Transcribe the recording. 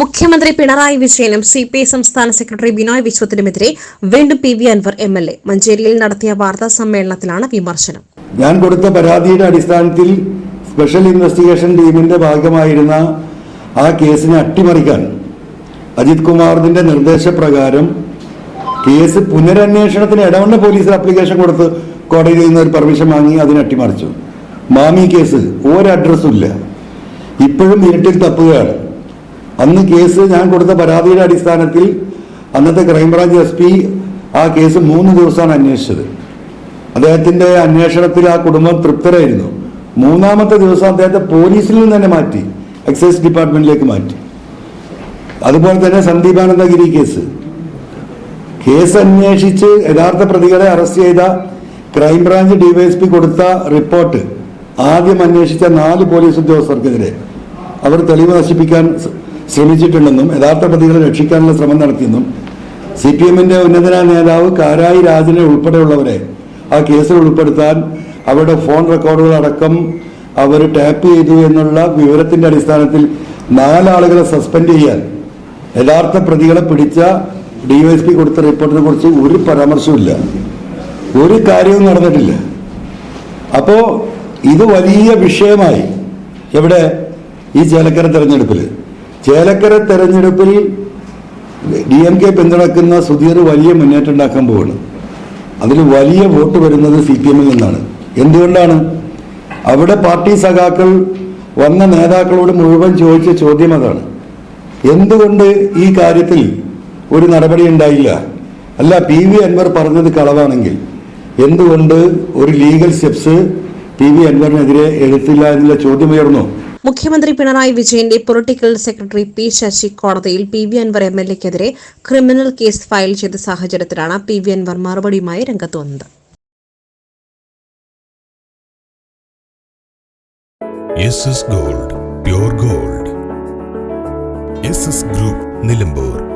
മുഖ്യമന്ത്രി പിണറായി വിജയനും C P I സംസ്ഥാന സെക്രട്ടറി ബിനോയ് വിശ്വത്തിനുമെതിരെ വീണ്ടും P V Anvar M L A. മഞ്ചേരിയിൽ നടത്തിയ വാർത്താ സമ്മേളനത്തിലാണ് വിമർശനം. ഞാൻ കൊടുത്ത പരാതിയുടെ അടിസ്ഥാനത്തിൽ സ്പെഷ്യൽ ഇൻവെസ്റ്റിഗേഷൻ ടീമിന്റെ ഭാഗമായിരുന്ന ആ കേസിനെ അട്ടിമറിക്കാൻ അജിത് കുമാറിന്റെ നിർദ്ദേശപ്രകാരം കേസ് പുനരന്വേഷണത്തിന് ഇടവണ്ണ പോലീസിൽ അപ്ലിക്കേഷൻ കൊടുത്ത് കോടതിയിൽ നിന്ന് ഒരു പെർമിഷൻ വാങ്ങി അതിനെ അട്ടിമറിച്ചു. മാമി കേസ് ഒരു അഡ്രസ്സും ഇല്ല. ഇപ്പോഴും ഇരുട്ടിൽ തപ്പുകയാണ്. അന്ന് കേസ് ഞാൻ കൊടുത്ത പരാതിയുടെ അടിസ്ഥാനത്തിൽ അന്നത്തെ ക്രൈംബ്രാഞ്ച് എസ് പി ആ കേസ് മൂന്ന് ദിവസമാണ് അന്വേഷിച്ചത്. അദ്ദേഹത്തിന്റെ അന്വേഷണത്തിൽ ആ കുടുംബം തൃപ്തരായിരുന്നു. മൂന്നാമത്തെ ദിവസം അദ്ദേഹത്തെ പോലീസിൽ നിന്ന് തന്നെ മാറ്റി എക്സൈസ് ഡിപ്പാർട്ട്മെന്റിലേക്ക് മാറ്റി. അതുപോലെ തന്നെ സന്ദീപാനന്ദഗിരി കേസ്. കേസ് അന്വേഷിച്ച് യഥാർത്ഥ പ്രതികളെ അറസ്റ്റ് ചെയ്ത ക്രൈംബ്രാഞ്ച് ഡിവൈഎസ്പി കൊടുത്ത റിപ്പോർട്ട് ആദ്യം അന്വേഷിച്ച നാല് പോലീസ് ഉദ്യോഗസ്ഥർക്കെതിരെ. അവർ തെളിവ് നശിപ്പിക്കാൻ ശ്രമിച്ചിട്ടുണ്ടെന്നും യഥാർത്ഥ പ്രതികളെ രക്ഷിക്കാനുള്ള ശ്രമം നടത്തിയെന്നും സി പി എമ്മിന്റെ ഉന്നതന നേതാവ് കാരായി രാജനെ ഉൾപ്പെടെയുള്ളവരെ ആ കേസിൽ ഉൾപ്പെടുത്താൻ അവരുടെ ഫോൺ റെക്കോർഡുകൾ അടക്കം അവർ ടാപ്പ് ചെയ്തു എന്നുള്ള വിവരത്തിന്റെ അടിസ്ഥാനത്തിൽ നാലാളുകളെ സസ്പെൻഡ് ചെയ്യാൻ യഥാർത്ഥ പ്രതികളെ പിടിച്ച ഡിവൈഎസ്പി കൊടുത്ത റിപ്പോർട്ടിനെ കുറിച്ച് ഒരു പരാമർശമില്ല ഒരു കാര്യവും നടന്നിട്ടില്ല. അപ്പോ ഇത് വലിയ വിഷയമായി. എവിടെ? ഈ ചേലക്കര തെരഞ്ഞെടുപ്പിൽ ചേലക്കര തെരഞ്ഞെടുപ്പിൽ ഡി എം കെ പിന്തുണക്കുന്ന സുധീർ വലിയ മുന്നേറ്റം ഉണ്ടാക്കാൻ പോവാണ്. അതിൽ വലിയ വോട്ട് വരുന്നത് സി പി എമ്മിൽ നിന്നാണ്. എന്തുകൊണ്ടാണ്? അവിടെ പാർട്ടി സഖാക്കൾ വന്ന നേതാക്കളോട് മുഴുവൻ ചോദിച്ച ചോദ്യം അതാണ്. എന്തുകൊണ്ട് ഈ കാര്യത്തിൽ ഒരു നടപടി ഉണ്ടായില്ല? അല്ല പി വി അൻവർ പറഞ്ഞത് കളവാണെങ്കിൽ എന്തുകൊണ്ട് ഒരു ലീഗൽ സ്റ്റെപ്സ് പി വി അൻവറിനെതിരെ എടുത്തില്ല എന്നുള്ള ചോദ്യം ഉയർന്നു? മുഖ്യമന്ത്രി പിണറായി വിജയന്റെ പൊളിറ്റിക്കൽ സെക്രട്ടറി പി ശശി കോടതിയിൽ P V Anvar M L എക്കെതിരെ criminal case file ചെയ്ത സാഹചര്യത്തിലാണ് പി വി അൻവർ മറുപടിയുമായി രംഗത്ത് വന്നത്. Gold gold. ഗ്രൂപ്പ് നിലമ്പൂർ.